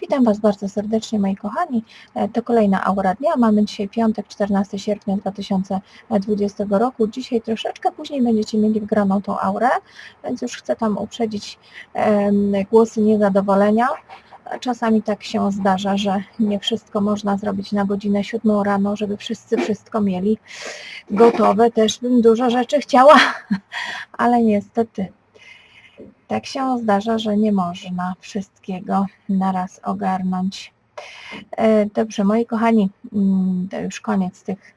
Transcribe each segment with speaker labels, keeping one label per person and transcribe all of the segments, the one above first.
Speaker 1: Witam Was bardzo serdecznie moi kochani. E, To kolejna aura dnia. Mamy dzisiaj piątek, 14 sierpnia 2020 roku. Dzisiaj troszeczkę później będziecie mieli wgraną tą aurę, więc już chcę tam uprzedzić głosy niezadowolenia. Czasami tak się zdarza, że nie wszystko można zrobić na godzinę 7 rano, żeby wszyscy wszystko mieli gotowe. Też bym dużo rzeczy chciała, ale niestety tak się zdarza, że nie można wszystkiego naraz ogarnąć. E, Dobrze, moi kochani, mm, to już koniec tych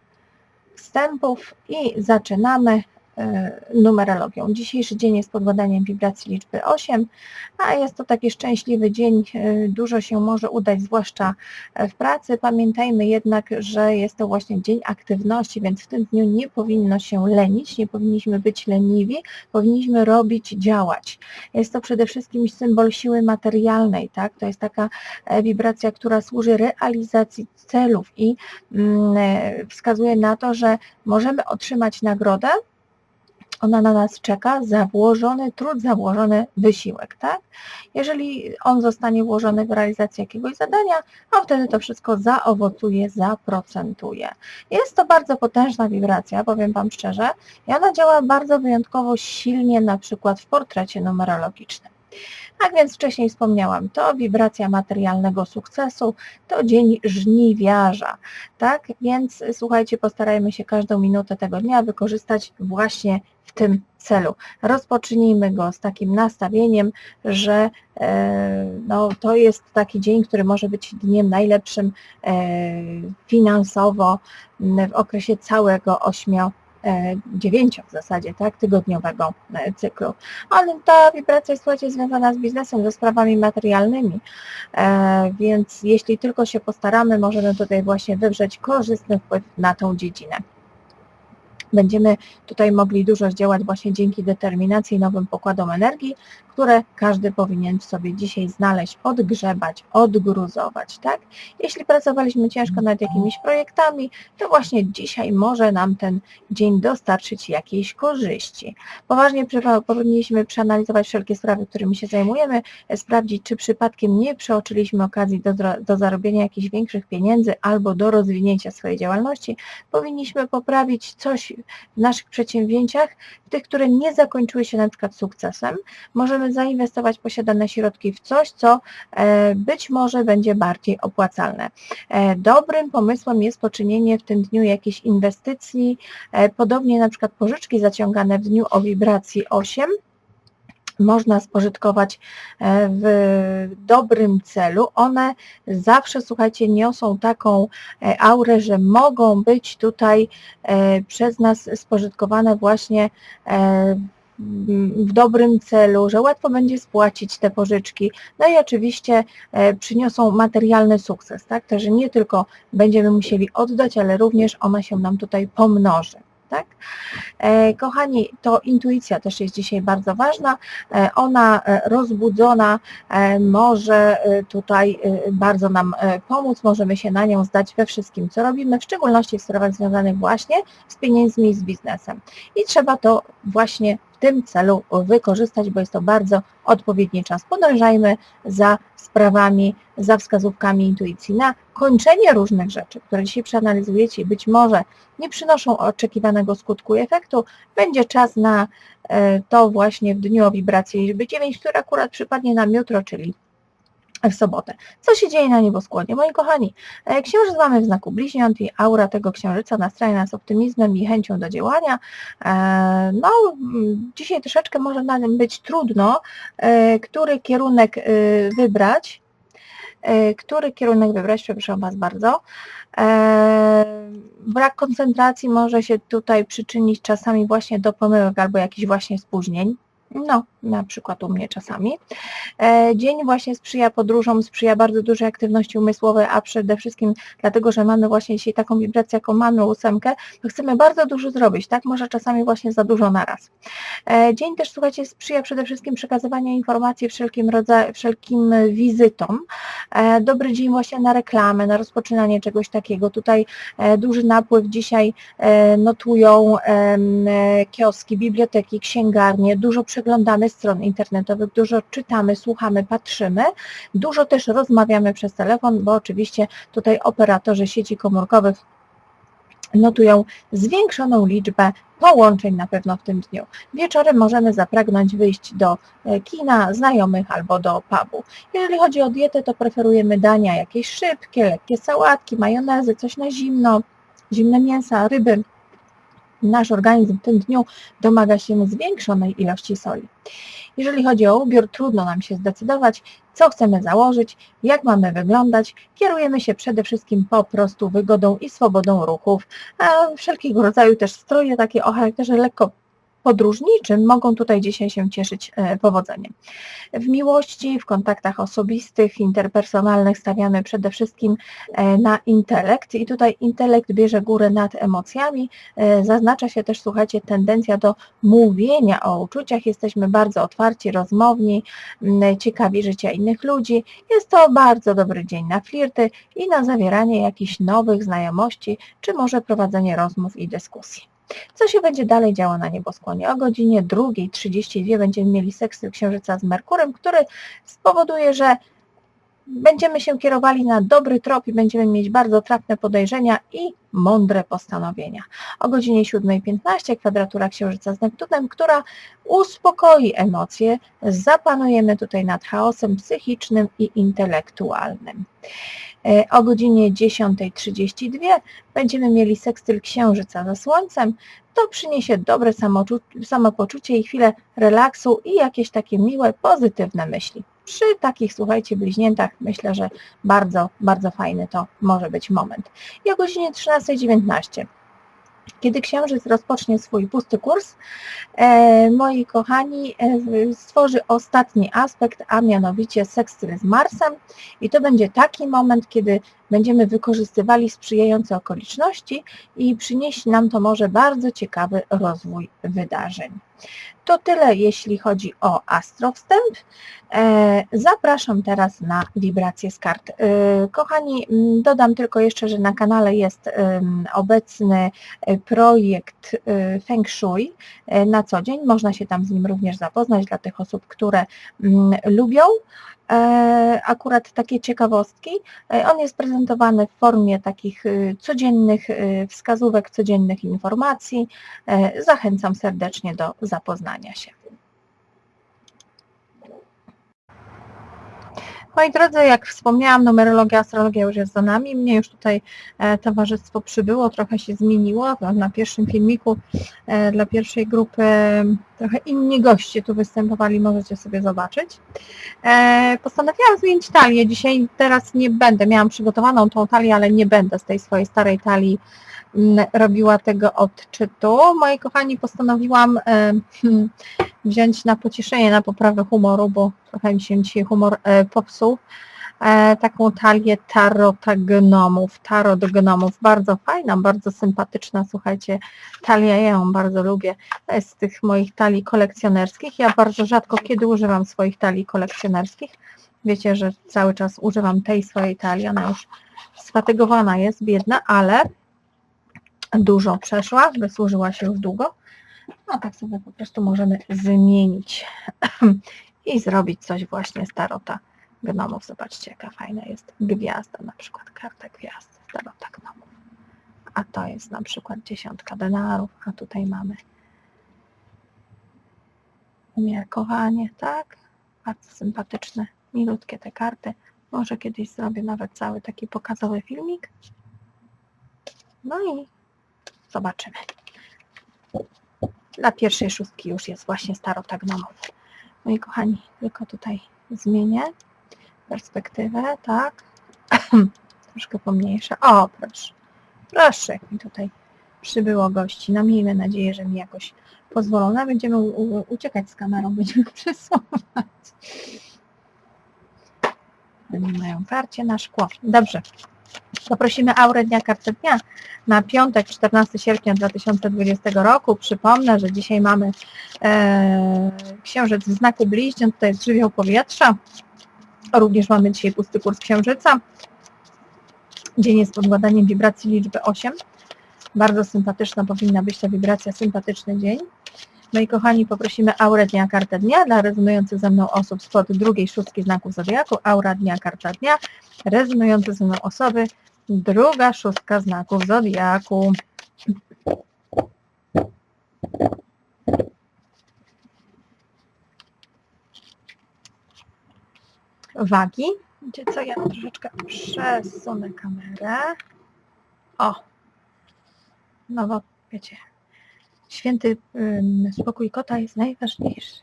Speaker 1: wstępów i zaczynamy numerologią. Dzisiejszy dzień jest pod badaniem wibracji liczby 8, a jest to taki szczęśliwy dzień. e, Dużo się może udać, zwłaszcza e, w pracy. Pamiętajmy jednak, że jest to właśnie dzień aktywności, więc w tym dniu nie powinno się lenić, nie powinniśmy być leniwi, powinniśmy robić, działać. Jest to przede wszystkim symbol siły materialnej, tak? To jest taka e, wibracja, która służy realizacji celów i mm, e, wskazuje na to, że możemy otrzymać nagrodę, ona na nas czeka za włożony trud, za włożony wysiłek, tak? Jeżeli on zostanie włożony w realizację jakiegoś zadania, a wtedy to wszystko zaowocuje, zaprocentuje. Jest to bardzo potężna wibracja, powiem Wam szczerze, i ona działa bardzo wyjątkowo silnie na przykład w portrecie numerologicznym. Tak więc wcześniej wspomniałam, to wibracja materialnego sukcesu, to dzień żniwiarza, tak? Więc słuchajcie, postarajmy się każdą minutę tego dnia wykorzystać właśnie w tym celu. Rozpocznijmy go z takim nastawieniem, że e, no, to jest taki dzień, który może być dniem najlepszym e, finansowo w okresie całego ośmio e, dziewięcio w zasadzie, tak, tygodniowego cyklu. Ale ta wibracja jest słuchajcie, związana z biznesem, ze sprawami materialnymi, więc jeśli tylko się postaramy, możemy tutaj właśnie wywrzeć korzystny wpływ na tą dziedzinę. Będziemy tutaj mogli dużo zdziałać właśnie dzięki determinacji i nowym pokładom energii, które każdy powinien w sobie dzisiaj znaleźć, odgrzebać, odgruzować, tak? Jeśli pracowaliśmy ciężko nad jakimiś projektami, to właśnie dzisiaj może nam ten dzień dostarczyć jakiejś korzyści. Poważnie powinniśmy przeanalizować wszelkie sprawy, którymi się zajmujemy, e, sprawdzić, czy przypadkiem nie przeoczyliśmy okazji do, do zarobienia jakichś większych pieniędzy albo do rozwinięcia swojej działalności. Powinniśmy poprawić coś w naszych przedsięwzięciach, tych, które nie zakończyły się na przykład sukcesem. Możemy zainwestować posiadane środki w coś, co e, być może będzie bardziej opłacalne. E, Dobrym pomysłem jest poczynienie w tym dniu jakiejś inwestycji, e, podobnie na przykład pożyczki zaciągane w dniu o wibracji 8 można spożytkować e, w dobrym celu. One zawsze, słuchajcie, niosą taką e, aurę, że mogą być tutaj e, przez nas spożytkowane właśnie w dobrym celu, że łatwo będzie spłacić te pożyczki. No i oczywiście przyniosą materialny sukces, tak? Także nie tylko będziemy musieli oddać, ale również ona się nam tutaj pomnoży. Tak? E, Kochani, to intuicja też jest dzisiaj bardzo ważna. E, Ona e, rozbudzona może tutaj bardzo nam pomóc, możemy się na nią zdać we wszystkim, co robimy, w szczególności w sprawach związanych właśnie z pieniędzmi i z biznesem. I trzeba to właśnie tym celu wykorzystać, bo jest to bardzo odpowiedni czas. Podążajmy za sprawami, za wskazówkami intuicji na kończenie różnych rzeczy, które dzisiaj przeanalizujecie i być może nie przynoszą oczekiwanego skutku i efektu, będzie czas na e, to właśnie w dniu o wibracji liczby 9, który akurat przypadnie nam jutro, czyli w sobotę. Co się dzieje na nieboskłonie? Moi kochani, e, księżyc mamy w znaku bliźniąt i aura tego księżyca nastraja nas optymizmem i chęcią do działania. E, No, mm, dzisiaj troszeczkę może na nim być trudno, e, który kierunek wybrać, który kierunek wybrać, przepraszam Was bardzo. Brak koncentracji może się tutaj przyczynić czasami właśnie do pomyłek albo jakichś właśnie spóźnień. No, na przykład u mnie czasami. E, Dzień właśnie sprzyja podróżom, sprzyja bardzo dużej aktywności umysłowej, a przede wszystkim dlatego, że mamy właśnie dzisiaj taką wibrację, jaką mamy ósemkę, to chcemy bardzo dużo zrobić, tak? Może czasami właśnie za dużo na raz. E, Dzień też, słuchajcie, sprzyja przede wszystkim przekazywaniu informacji wszelkim rodzaju, wszelkim wizytom. E, Dobry dzień właśnie na reklamę, na rozpoczynanie czegoś takiego. Tutaj duży napływ dzisiaj notują kioski, biblioteki, księgarnie, dużo przekazów przeglądamy stron internetowych, dużo czytamy, słuchamy, patrzymy, dużo też rozmawiamy przez telefon, bo oczywiście tutaj operatorzy sieci komórkowych notują zwiększoną liczbę połączeń na pewno w tym dniu. Wieczorem możemy zapragnąć wyjść do e, kina, znajomych albo do pubu. Jeżeli chodzi o dietę, to preferujemy dania jakieś szybkie, lekkie sałatki, majonezy, coś na zimno, zimne mięsa, ryby. Nasz organizm w tym dniu domaga się zwiększonej ilości soli. Jeżeli chodzi o ubiór, trudno nam się zdecydować, co chcemy założyć, jak mamy wyglądać. Kierujemy się przede wszystkim po prostu wygodą i swobodą ruchów. A wszelkiego rodzaju też stroje takie o charakterze lekko podróżniczym mogą tutaj dzisiaj się cieszyć e, powodzeniem. W miłości, w kontaktach osobistych, interpersonalnych stawiamy przede wszystkim e, na intelekt i tutaj intelekt bierze górę nad emocjami. E, zaznacza się też, słuchajcie, tendencja do mówienia o uczuciach. Jesteśmy bardzo otwarci, rozmowni, ciekawi życia innych ludzi. Jest to bardzo dobry dzień na flirty i na zawieranie jakichś nowych znajomości, czy może prowadzenie rozmów i dyskusji. Co się będzie dalej działo na nieboskłonie? O godzinie 2.32 będziemy mieli sekstyl Księżyca z Merkurem, który spowoduje, że będziemy się kierowali na dobry trop i będziemy mieć bardzo trafne podejrzenia i mądre postanowienia. O godzinie 7.15 kwadratura Księżyca z Neptunem, która uspokoi emocje, zapanujemy tutaj nad chaosem psychicznym i intelektualnym. E, o godzinie 10.32 będziemy mieli sekstyl Księżyca ze Słońcem. To przyniesie dobre samopoczucie i chwilę relaksu i jakieś takie miłe, pozytywne myśli. Przy takich, słuchajcie, bliźniętach myślę, że bardzo, bardzo fajny to może być moment. I o godzinie 13.19 kiedy Księżyc rozpocznie swój pusty kurs, e, moi kochani, e, stworzy ostatni aspekt, a mianowicie sekstyl z Marsem. I to będzie taki moment, kiedy będziemy wykorzystywali sprzyjające okoliczności i przynieść nam to może bardzo ciekawy rozwój wydarzeń. To tyle, jeśli chodzi o astrowstęp. E, zapraszam teraz na wibracje z kart. E, kochani, dodam tylko jeszcze, że na kanale jest obecny e, projekt Feng Shui na co dzień. Można się tam z nim również zapoznać dla tych osób, które lubią akurat takie ciekawostki. On jest prezentowany w formie takich codziennych wskazówek, codziennych informacji. Zachęcam serdecznie do zapoznania się. Moi drodzy, jak wspomniałam, numerologia, astrologia już jest za nami. Mnie już tutaj e, towarzystwo przybyło, trochę się zmieniło. Na pierwszym filmiku e, dla pierwszej grupy trochę inni goście tu występowali, możecie sobie zobaczyć. E, postanowiłam zmienić talię. Dzisiaj, teraz nie będę, miałam przygotowaną tą talię, ale nie będę z tej swojej starej talii robiła tego odczytu. Moi kochani, postanowiłam hmm, wziąć na pocieszenie, na poprawę humoru, bo trochę mi się dzisiaj humor e, popsuł, e, taką talię tarota gnomów, tarot gnomów, bardzo fajna, bardzo sympatyczna, słuchajcie, talia, ja ją bardzo lubię, z tych moich talii kolekcjonerskich, ja bardzo rzadko kiedy używam swoich talii kolekcjonerskich, wiecie, że cały czas używam tej swojej talii, ona już sfatygowana jest, biedna, ale dużo przeszła, wysłużyła się już długo. No tak sobie po prostu możemy zmienić i zrobić coś właśnie z tarota gnomów. Zobaczcie, jaka fajna jest gwiazda, na przykład karta gwiazdy z tarota gnomów. A to jest na przykład dziesiątka denarów, a tutaj mamy umiarkowanie, tak? Bardzo sympatyczne, milutkie te karty. Może kiedyś zrobię nawet cały taki pokazowy filmik. No i Zobaczymy. Dla pierwszej szóstki już jest właśnie starota gnomów. Moi kochani, tylko tutaj zmienię perspektywę, tak. Troszkę pomniejsze. O, proszę. Proszę, jak mi tutaj przybyło gości. No miejmy nadzieję, że mi jakoś pozwolą. No, będziemy uciekać z kamerą, będziemy przesuwać. Mają parcie na szkło. Dobrze. Poprosimy aurę dnia, kartę dnia na piątek, 14 sierpnia 2020 roku. Przypomnę, że dzisiaj mamy e, księżyc w znaku bliźniąt, to jest żywioł powietrza. Również mamy dzisiaj pusty kurs księżyca. Dzień jest pod badaniem wibracji liczby 8. Bardzo sympatyczna powinna być ta wibracja, sympatyczny dzień. Moi kochani, poprosimy aurę dnia, kartę dnia dla rezonujących ze mną osób spod drugiej szóstki znaków Zodiaku. Aura dnia, karta dnia, rezonujące ze mną osoby, druga szóstka znaków Zodiaku. Wagi. Wiecie co, ja troszeczkę przesunę kamerę. O! No bo wiecie, święty ym, spokój kota jest najważniejszy.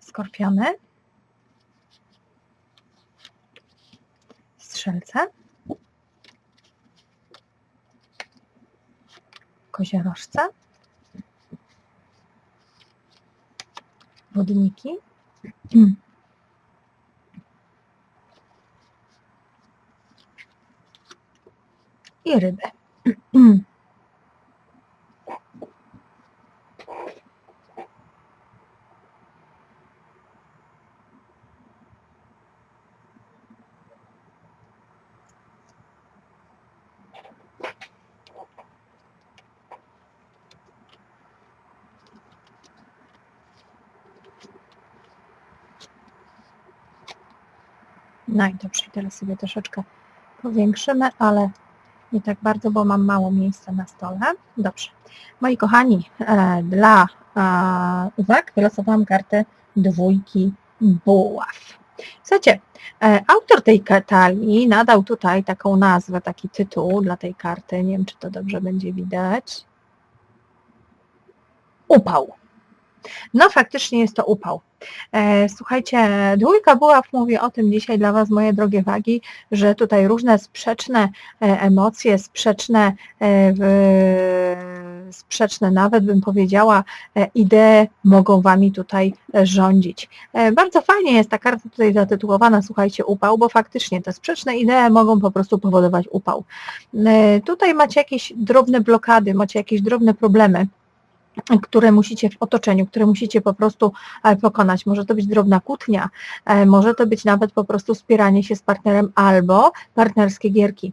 Speaker 1: Skorpiony. Strzelce. Koziorożce. Wodniki. I ryby. No i dobrze, teraz sobie troszeczkę powiększymy, ale nie tak bardzo, bo mam mało miejsca na stole. Dobrze. Moi kochani, e, dla e, uwag wylosowałam kartę dwójki buław. Słuchajcie, e, autor tej talii nadał tutaj taką nazwę, taki tytuł dla tej karty. Nie wiem, czy to dobrze będzie widać. Upał. No faktycznie jest to upał. E, słuchajcie, dwójka buław mówi o tym dzisiaj dla Was, moje drogie wagi, że tutaj różne sprzeczne e, emocje, sprzeczne, e, sprzeczne nawet bym powiedziała, idee mogą Wami tutaj rządzić. Bardzo fajnie jest ta karta tutaj zatytułowana, słuchajcie, upał, bo faktycznie te sprzeczne idee mogą po prostu powodować upał. Tutaj macie jakieś drobne blokady, macie jakieś drobne problemy które musicie w otoczeniu, które musicie po prostu e, pokonać. Może to być drobna kłótnia, e, może to być nawet po prostu spieranie się z partnerem albo partnerskie gierki,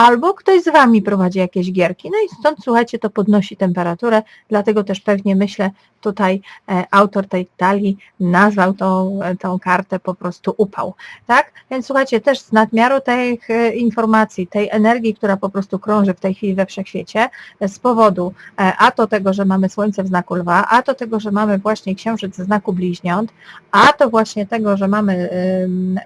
Speaker 1: albo ktoś z Wami prowadzi jakieś gierki. No i stąd, słuchajcie, to podnosi temperaturę, dlatego też pewnie myślę, tutaj e, autor tej talii nazwał tą, tą kartę po prostu upał. Tak? Więc słuchajcie, też z nadmiaru tych informacji, tej energii, która po prostu krąży w tej chwili we wszechświecie, z powodu a to tego, że mamy Słońce w znaku lwa, a to tego, że mamy właśnie Księżyc w znaku bliźniąt, a to właśnie tego, że mamy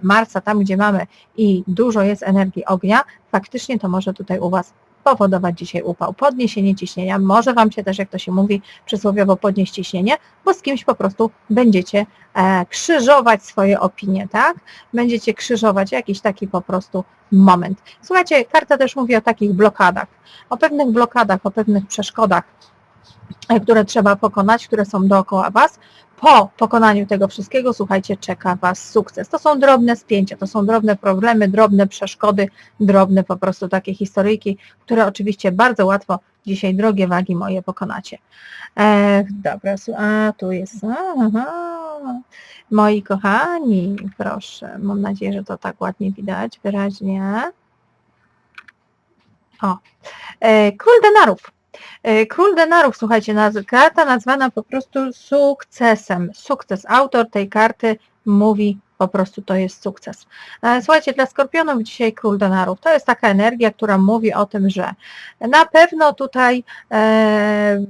Speaker 1: Marsa tam, gdzie mamy i dużo jest energii ognia, faktycznie to może tutaj u Was powodować dzisiaj upał. Podniesienie ciśnienia, może Wam się też, jak to się mówi, przysłowiowo podnieść ciśnienie, bo z kimś po prostu będziecie e, krzyżować swoje opinie, tak? Będziecie krzyżować jakiś taki po prostu moment. Słuchajcie, karta też mówi o takich blokadach, o pewnych blokadach, o pewnych przeszkodach, E, które trzeba pokonać, które są dookoła Was. Po pokonaniu tego wszystkiego, słuchajcie, czeka Was sukces. To są drobne spięcia, to są drobne problemy, drobne przeszkody, drobne po prostu takie historyjki, które oczywiście bardzo łatwo dzisiaj, drogie wagi moje, pokonacie. E, dobra, a tu jest, aha. moi kochani, proszę, mam nadzieję, że to tak ładnie widać, wyraźnie. O, e, król denarów. E, król denarów, słuchajcie, karta nazwana po prostu sukcesem. Sukces. Autor tej karty mówi po prostu to jest sukces. E, słuchajcie, dla skorpionów dzisiaj król denarów. To jest taka energia, która mówi o tym, że na pewno tutaj e,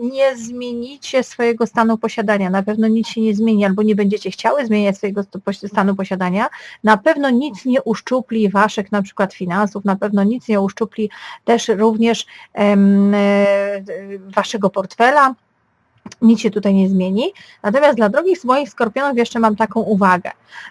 Speaker 1: nie zmienicie swojego stanu posiadania, na pewno nic się nie zmieni, albo nie będziecie chciały zmieniać swojego stanu posiadania, na pewno nic nie uszczupli waszych na przykład finansów, na pewno nic nie uszczupli też również e, waszego portfela, nic się tutaj nie zmieni. Natomiast dla drogich moich skorpionów jeszcze mam taką uwagę.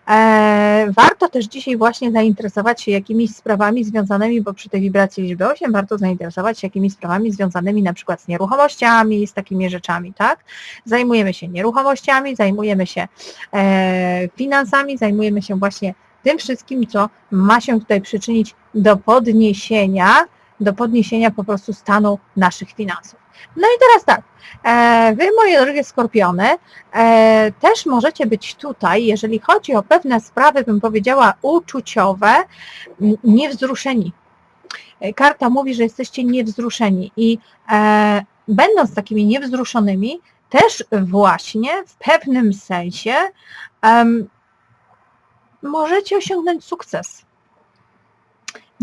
Speaker 1: E, warto też dzisiaj właśnie zainteresować się jakimiś sprawami związanymi, bo przy tej wibracji liczby 8 warto zainteresować się jakimiś sprawami związanymi na przykład z nieruchomościami, z takimi rzeczami, tak? Zajmujemy się nieruchomościami, zajmujemy się e, finansami, zajmujemy się właśnie tym wszystkim, co ma się tutaj przyczynić do podniesienia, do podniesienia po prostu stanu naszych finansów. No i teraz tak, e, Wy, moje drogie skorpiony, e, też możecie być tutaj, jeżeli chodzi o pewne sprawy, bym powiedziała, uczuciowe, niewzruszeni. e, karta mówi, że jesteście niewzruszeni i będąc takimi niewzruszonymi, też właśnie w pewnym sensie możecie osiągnąć sukces.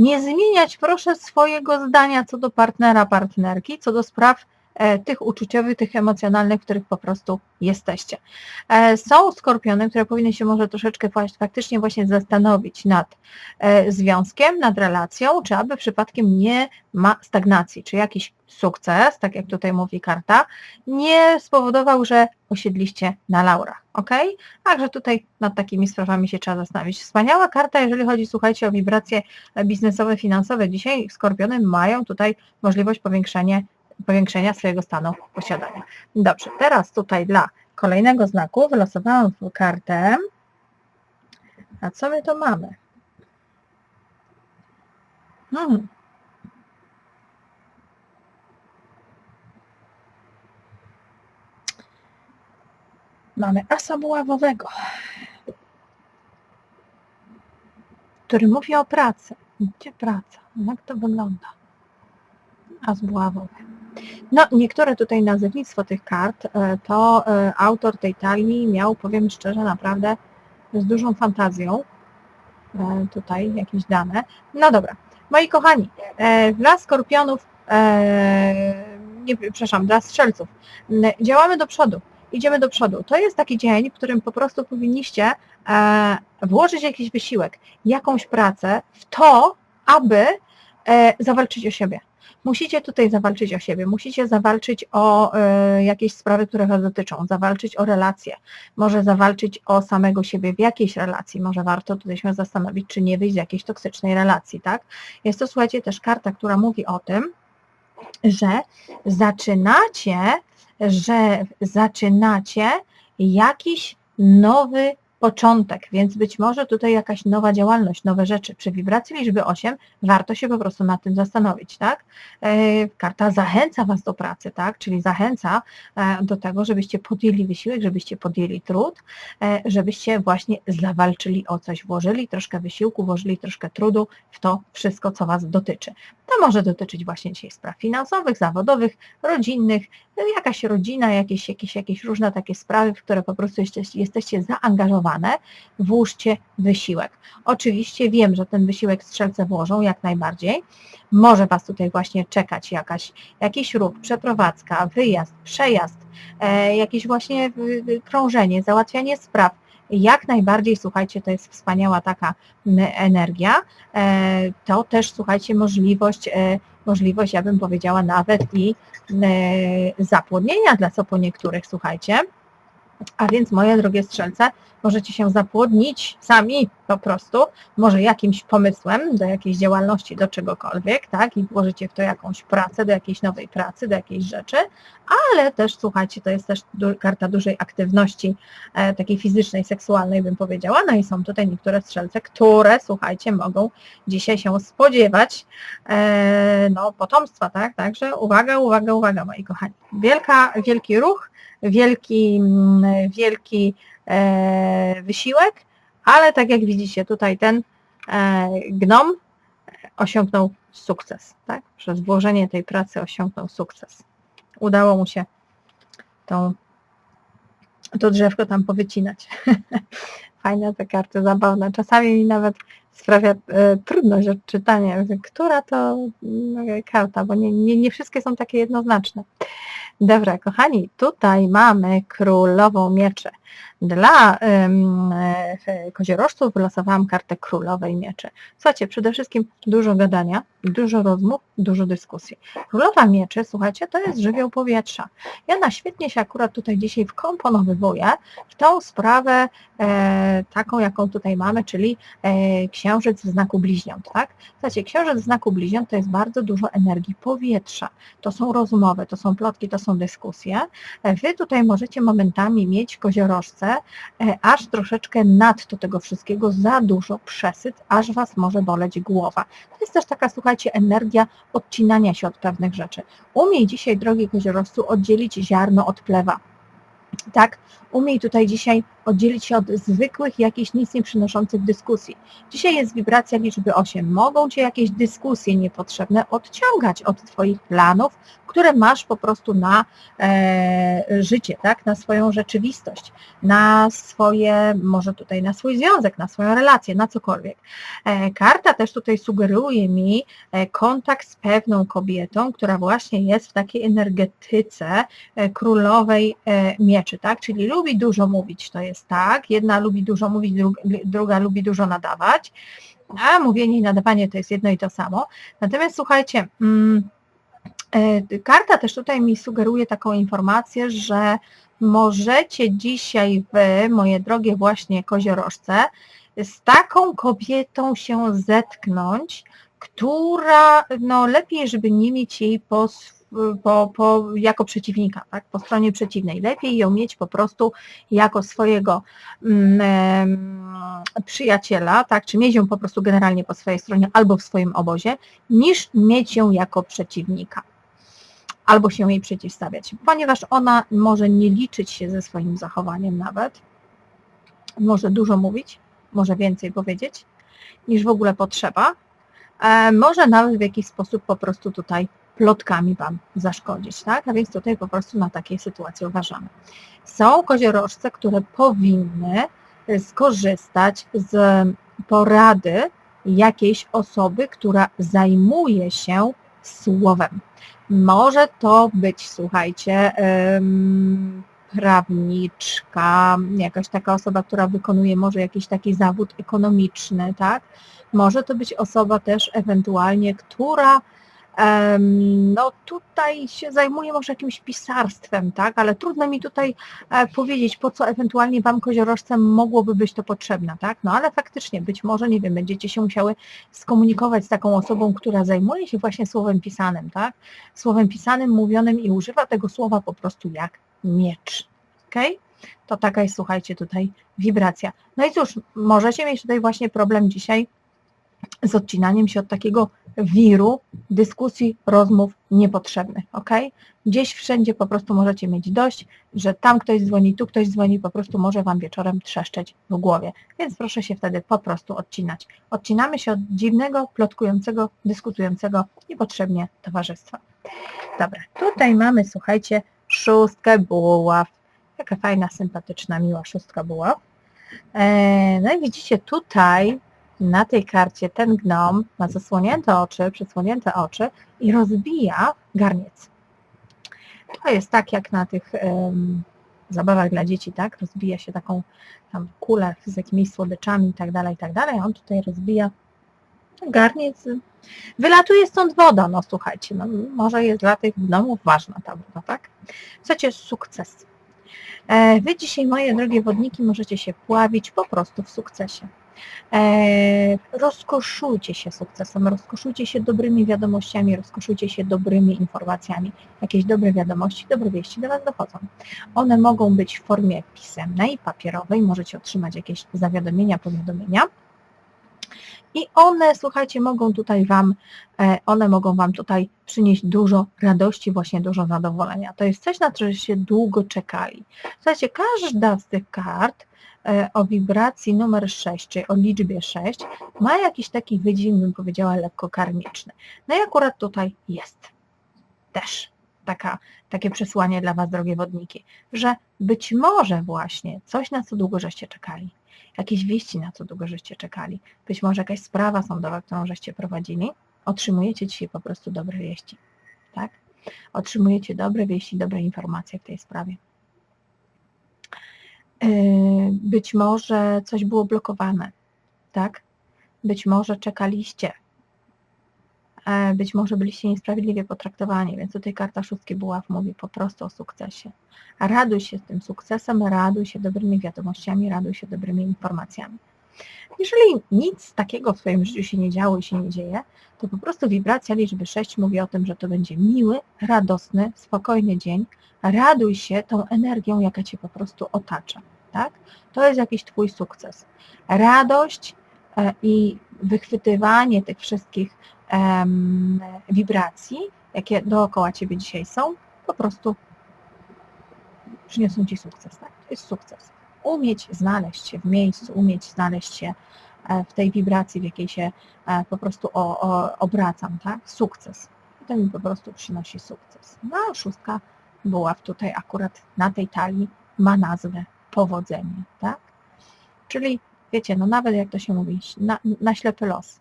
Speaker 1: Nie zmieniać proszę swojego zdania co do partnera, partnerki, co do spraw tych uczuciowych, tych emocjonalnych, w których po prostu jesteście. E, są skorpiony, które powinny się może troszeczkę faktycznie właśnie zastanowić nad e, związkiem, nad relacją, czy aby przypadkiem nie ma stagnacji, czy jakiś sukces, tak jak tutaj mówi karta, nie spowodował, że osiedliście na laurach, ok? Także tutaj nad takimi sprawami się trzeba zastanowić. Wspaniała karta, jeżeli chodzi, słuchajcie, o wibracje biznesowe, finansowe. Dzisiaj skorpiony mają tutaj możliwość powiększenia powiększenia swojego stanu posiadania. Dobrze, teraz tutaj dla kolejnego znaku wylosowałam kartę. A co my to mamy? Hmm. Mamy asa buławowego, który mówi o pracy. Gdzie praca? Jak to wygląda? As buławowy. No, niektóre tutaj nazewnictwo tych kart, e, to e, autor tej talii miał, powiem szczerze, naprawdę z dużą fantazją. E, tutaj jakieś dane. No dobra, moi kochani, dla skorpionów, nie, przepraszam, dla strzelców, działamy do przodu, idziemy do przodu. To jest taki dzień, w którym po prostu powinniście włożyć jakiś wysiłek, jakąś pracę w to, aby zawalczyć o siebie musicie tutaj zawalczyć o siebie, musicie zawalczyć o y, jakieś sprawy, które Was dotyczą, zawalczyć o relacje, może zawalczyć o samego siebie w jakiejś relacji, może warto tutaj się zastanowić, czy nie wyjść z jakiejś toksycznej relacji, tak? Jest to, słuchajcie, też karta, która mówi o tym, że zaczynacie, że zaczynacie jakiś nowy początek, więc być może tutaj jakaś nowa działalność, nowe rzeczy. Przy wibracji liczby 8 warto się po prostu nad tym zastanowić, tak? E, karta zachęca Was do pracy, tak? Czyli zachęca e, do tego, żebyście podjęli wysiłek, żebyście podjęli trud, e, żebyście właśnie zawalczyli o coś, włożyli troszkę wysiłku, włożyli troszkę trudu w to wszystko, co Was dotyczy. To może dotyczyć właśnie dzisiaj spraw finansowych, zawodowych, rodzinnych, jakaś rodzina, jakieś, jakieś, jakieś różne takie sprawy, w które po prostu jesteście, jesteście zaangażowane, włóżcie wysiłek. Oczywiście wiem, że ten wysiłek strzelce włożą jak najbardziej. Może Was tutaj właśnie czekać jakaś, jakiś ruch, przeprowadzka, wyjazd, przejazd, e, jakieś właśnie krążenie, załatwianie spraw, jak najbardziej, słuchajcie, to jest wspaniała taka energia. E, to też, słuchajcie, możliwość, e, możliwość, ja bym powiedziała, nawet i e, zapłodnienia dla co po niektórych, słuchajcie. A więc moje drogie strzelce, możecie się zapłodnić sami po prostu, może jakimś pomysłem do jakiejś działalności, do czegokolwiek, tak, i włożycie w to jakąś pracę, do jakiejś nowej pracy, do jakiejś rzeczy, ale też, słuchajcie, to jest też karta dużej aktywności e, takiej fizycznej, seksualnej, bym powiedziała, no i są tutaj niektóre strzelce, które, słuchajcie, mogą dzisiaj się spodziewać, e, no, potomstwa, tak, także uwaga, uwaga, uwaga, moi kochani. Wielka, wielki ruch, wielki, mm, wielki e, wysiłek, ale tak jak widzicie tutaj ten e, gnom osiągnął sukces, tak? Przez włożenie tej pracy osiągnął sukces. Udało mu się tą, to drzewko tam powycinać. Fajne te karty, zabawne. Czasami mi nawet sprawia e, trudność odczytania, która to mm, karta, bo nie, nie, nie wszystkie są takie jednoznaczne. Dobra, kochani, tutaj mamy królową miecze. Dla um, koziorożców wylosowałam kartę królowej miecze. Słuchajcie, przede wszystkim dużo gadania, dużo rozmów, dużo dyskusji. Królowa mieczy, słuchajcie, to jest żywioł powietrza. Ja na świetnie się akurat tutaj dzisiaj wkomponowywuję w tą sprawę e, taką, jaką tutaj mamy, czyli e, księżyc w znaku bliźniąt. Tak? Słuchajcie, księżyc w znaku bliźniąt to jest bardzo dużo energii powietrza. To są rozmowy, to są plotki, to są dyskusje. E, wy tutaj możecie momentami mieć koziorożce, E, aż troszeczkę nadto tego wszystkiego, za dużo przesyt, aż Was może boleć głowa. To jest też taka, słuchajcie, energia odcinania się od pewnych rzeczy. Umiej dzisiaj, drogi koziorożcu, oddzielić ziarno od plewa. tak, umiej tutaj dzisiaj oddzielić się od zwykłych, jakichś nic nie przynoszących dyskusji. Dzisiaj jest wibracja liczby 8. Mogą Cię jakieś dyskusje niepotrzebne odciągać od Twoich planów, które masz po prostu na e, życie, tak, na swoją rzeczywistość, na swoje, może tutaj na swój związek, na swoją relację, na cokolwiek. E, karta też tutaj sugeruje mi e, kontakt z pewną kobietą, która właśnie jest w takiej energetyce e, królowej e, mieczy, tak, czyli lubi dużo mówić, to jest tak, jedna lubi dużo mówić, druga, druga lubi dużo nadawać, a mówienie i nadawanie to jest jedno i to samo. Natomiast słuchajcie, mm, e, karta też tutaj mi sugeruje taką informację, że możecie dzisiaj wy, moje drogie właśnie koziorożce, z taką kobietą się zetknąć, która no lepiej, żeby nie mieć jej po po, po, jako przeciwnika, tak, po stronie przeciwnej. Lepiej ją mieć po prostu jako swojego mm, przyjaciela, tak, czy mieć ją po prostu generalnie po swojej stronie albo w swoim obozie, niż mieć ją jako przeciwnika. Albo się jej przeciwstawiać, ponieważ ona może nie liczyć się ze swoim zachowaniem nawet, może dużo mówić, może więcej powiedzieć, niż w ogóle potrzeba, e, może nawet w jakiś sposób po prostu tutaj plotkami Wam zaszkodzić, tak? A więc tutaj po prostu na takiej sytuacji uważamy. Są koziorożce, które powinny skorzystać z porady jakiejś osoby, która zajmuje się słowem. Może to być, słuchajcie, prawniczka, jakaś taka osoba, która wykonuje może jakiś taki zawód ekonomiczny, tak? Może to być osoba też ewentualnie, która no tutaj się zajmuję może jakimś pisarstwem, tak, ale trudno mi tutaj e, powiedzieć, po co ewentualnie Wam koziorożcem mogłoby być to potrzebne, tak, no ale faktycznie być może, nie wiem, będziecie się musiały skomunikować z taką osobą, która zajmuje się właśnie słowem pisanym, tak, słowem pisanym, mówionym i używa tego słowa po prostu jak miecz, ok? To taka jest, słuchajcie, tutaj wibracja. No i cóż, możecie mieć tutaj właśnie problem dzisiaj z odcinaniem się od takiego wiru dyskusji, rozmów niepotrzebnych, ok? Gdzieś wszędzie po prostu możecie mieć dość, że tam ktoś dzwoni, tu ktoś dzwoni, po prostu może Wam wieczorem trzeszczeć w głowie, więc proszę się wtedy po prostu odcinać. Odcinamy się od dziwnego, plotkującego, dyskutującego niepotrzebnie towarzystwa. Dobra, tutaj mamy, słuchajcie, szóstkę buław. Jaka fajna, sympatyczna, miła szóstka buław. Eee, no i widzicie tutaj na tej karcie ten gnom ma zasłonięte oczy, przysłonięte oczy i rozbija garniec. To jest tak jak na tych um, zabawach dla dzieci, tak? Rozbija się taką tam kulę z jakimiś słodyczami i tak dalej, i tak. On tutaj rozbija garniec. Wylatuje stąd woda, no słuchajcie, no, może jest dla tych gnomów ważna ta woda, tak? Chcecie sukces. E, wy dzisiaj, moje drogie wodniki, możecie się pławić po prostu w sukcesie. E, rozkoszujcie się sukcesem, rozkoszujcie się dobrymi wiadomościami, rozkoszujcie się dobrymi informacjami. Jakieś dobre wiadomości, dobre wieści do Was dochodzą. One mogą być w formie pisemnej, papierowej, możecie otrzymać jakieś zawiadomienia, powiadomienia. I one, słuchajcie, mogą tutaj Wam, e, one mogą Wam tutaj przynieść dużo radości, właśnie dużo zadowolenia. To jest coś, na co się długo czekali. Słuchajcie, każda z tych kart o wibracji numer 6, czyli o liczbie 6, ma jakiś taki wydźwięk, bym powiedziała, lekko karmiczny. No i akurat tutaj jest też taka, takie przesłanie dla Was, drogie wodniki, że być może właśnie coś, na co długo żeście czekali, jakieś wieści, na co długo żeście czekali, być może jakaś sprawa sądowa, którą żeście prowadzili, otrzymujecie dzisiaj po prostu dobre wieści. Tak? Otrzymujecie dobre wieści, dobre informacje w tej sprawie. Yy, być może coś było blokowane, tak? Być może czekaliście, e, być może byliście niesprawiedliwie potraktowani, więc tutaj karta szóstki buław mówi po prostu o sukcesie. Raduj się tym sukcesem, raduj się dobrymi wiadomościami, raduj się dobrymi informacjami. Jeżeli nic takiego w Twoim życiu się nie działo i się nie dzieje, to po prostu wibracja liczby 6 mówi o tym, że to będzie miły, radosny, spokojny dzień. Raduj się tą energią, jaka Cię po prostu otacza. Tak? To jest jakiś Twój sukces. Radość e, i wychwytywanie tych wszystkich wibracji, jakie dookoła Ciebie dzisiaj są, po prostu przyniosą Ci sukces. Tak? To jest sukces. Umieć znaleźć się w miejscu, umieć znaleźć się e, w tej wibracji, w jakiej się e, po prostu o, o, obracam, tak? Sukces. To mi po prostu przynosi sukces. No a szóstka buław tutaj akurat na tej talii ma nazwę powodzenie, tak? Czyli wiecie, no nawet jak to się mówi, na, na ślepy los.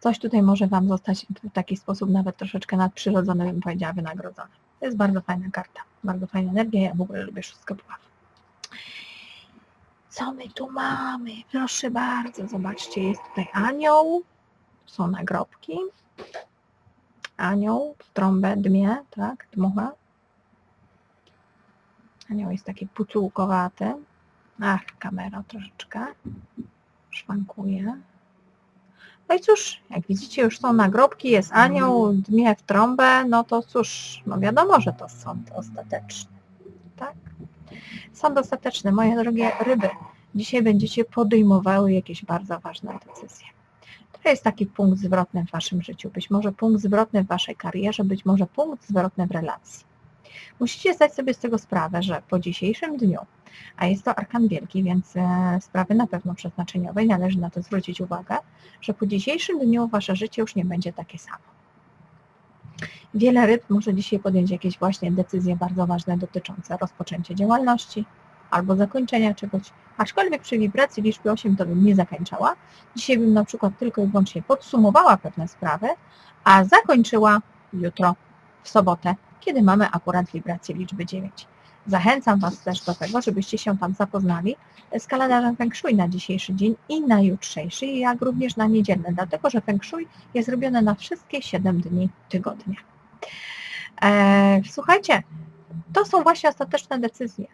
Speaker 1: Coś tutaj może Wam zostać w taki sposób nawet troszeczkę nadprzyrodzony, bym powiedziała, wynagrodzone. To jest bardzo fajna karta, bardzo fajna energia, ja w ogóle lubię szóstkę buław. Co my tu mamy? Proszę bardzo, zobaczcie, jest tutaj anioł, są nagrobki, anioł w trąbę dmie, tak, dmucha. Anioł jest taki pucułkowaty. Ach, kamera troszeczkę szwankuje. No i cóż, jak widzicie, już są nagrobki, jest anioł, dmie w trąbę, no to cóż, no wiadomo, że to sąd ostateczny, tak? Sąd ostateczny, moje drogie ryby, dzisiaj będziecie podejmowały jakieś bardzo ważne decyzje. To jest taki punkt zwrotny w Waszym życiu, być może punkt zwrotny w Waszej karierze, być może punkt zwrotny w relacji. Musicie zdać sobie z tego sprawę, że po dzisiejszym dniu, a jest to arkan wielki, więc e, sprawy na pewno przeznaczeniowej, należy na to zwrócić uwagę, że po dzisiejszym dniu Wasze życie już nie będzie takie samo. Wiele ryb może dzisiaj podjąć jakieś właśnie decyzje bardzo ważne dotyczące rozpoczęcia działalności albo zakończenia czegoś, aczkolwiek przy wibracji liczby 8 to bym nie zakończała. Dzisiaj bym na przykład tylko i wyłącznie podsumowała pewne sprawy, a zakończyła jutro w sobotę kiedy mamy akurat wibrację liczby 9. Zachęcam Was też do tego, żebyście się tam zapoznali z kalendarzem Feng Shui na dzisiejszy dzień i na jutrzejszy, jak również na niedzielny, dlatego że Feng Shui jest robione na wszystkie 7 dni tygodnia. Eee, słuchajcie, to są właśnie ostateczne decyzje.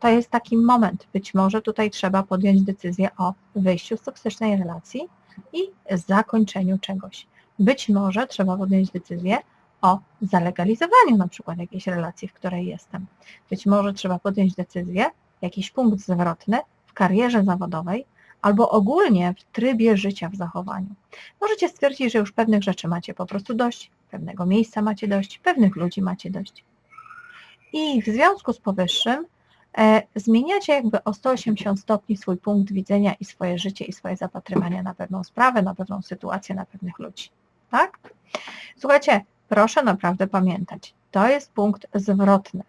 Speaker 1: To jest taki moment, być może tutaj trzeba podjąć decyzję o wyjściu z toksycznej relacji i zakończeniu czegoś. Być może trzeba podjąć decyzję o zalegalizowaniu na przykład jakiejś relacji, w której jestem. Być może trzeba podjąć decyzję, jakiś punkt zwrotny w karierze zawodowej albo ogólnie w trybie życia w zachowaniu. Możecie stwierdzić, że już pewnych rzeczy macie po prostu dość, pewnego miejsca macie dość, pewnych ludzi macie dość. I w związku z powyższym e, zmieniacie jakby o 180 stopni swój punkt widzenia i swoje życie i swoje zapatrywania na pewną sprawę, na pewną sytuację, na pewnych ludzi. Tak? Słuchajcie, proszę naprawdę pamiętać, to jest punkt zwrotny.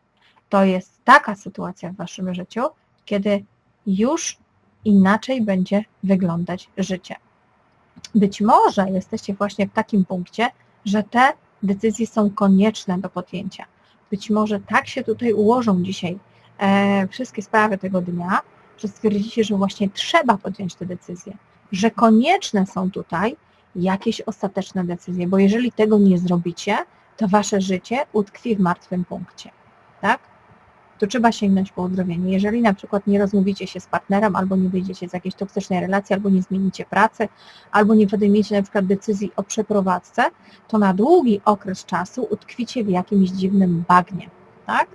Speaker 1: To jest taka sytuacja w Waszym życiu, kiedy już inaczej będzie wyglądać życie. Być może jesteście właśnie w takim punkcie, że te decyzje są konieczne do podjęcia. Być może tak się tutaj ułożą dzisiaj e, wszystkie sprawy tego dnia, że stwierdzicie, że właśnie trzeba podjąć te decyzje, że konieczne są tutaj jakieś ostateczne decyzje, bo jeżeli tego nie zrobicie, to wasze życie utkwi w martwym punkcie, tak? To trzeba sięgnąć po uzdrowienie. Jeżeli na przykład nie rozmówicie się z partnerem, albo nie wyjdziecie z jakiejś toksycznej relacji, albo nie zmienicie pracy, albo nie podejmiecie na przykład decyzji o przeprowadzce, to na długi okres czasu utkwicie w jakimś dziwnym bagnie, tak?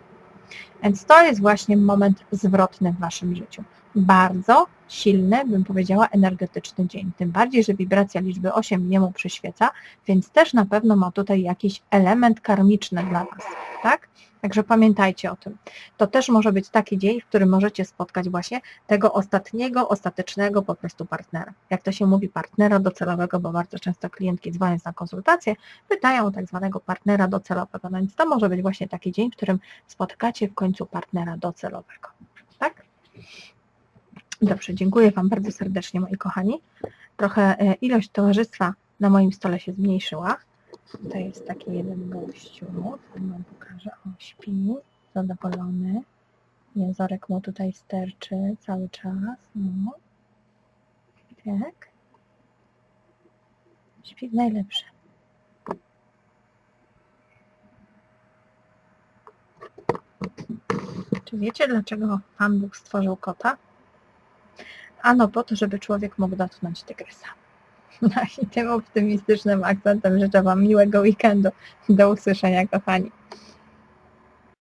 Speaker 1: Więc to jest właśnie moment zwrotny w waszym życiu. Bardzo silny, bym powiedziała, energetyczny dzień. Tym bardziej, że wibracja liczby 8 niemu przyświeca, więc też na pewno ma tutaj jakiś element karmiczny dla Was, tak? Także pamiętajcie o tym. To też może być taki dzień, w którym możecie spotkać właśnie tego ostatniego, ostatecznego po prostu partnera. Jak to się mówi, partnera docelowego, bo bardzo często klientki dzwoniąc na konsultację pytają o tak zwanego partnera docelowego. No więc to może być właśnie taki dzień, w którym spotkacie w końcu partnera docelowego. Tak? Dobrze, dziękuję Wam bardzo serdecznie, moi kochani. Trochę e, ilość towarzystwa na moim stole się zmniejszyła. To jest taki jeden gościu, Wam pokażę. O, śpi, zadowolony. Jęzorek mu tutaj sterczy cały czas. No. Tak. Śpi najlepsze. Czy wiecie, dlaczego Pan Bóg stworzył kota? Ano po to, żeby człowiek mógł dotknąć tygrysa. No i tym optymistycznym akcentem życzę Wam miłego weekendu. Do usłyszenia, kochani.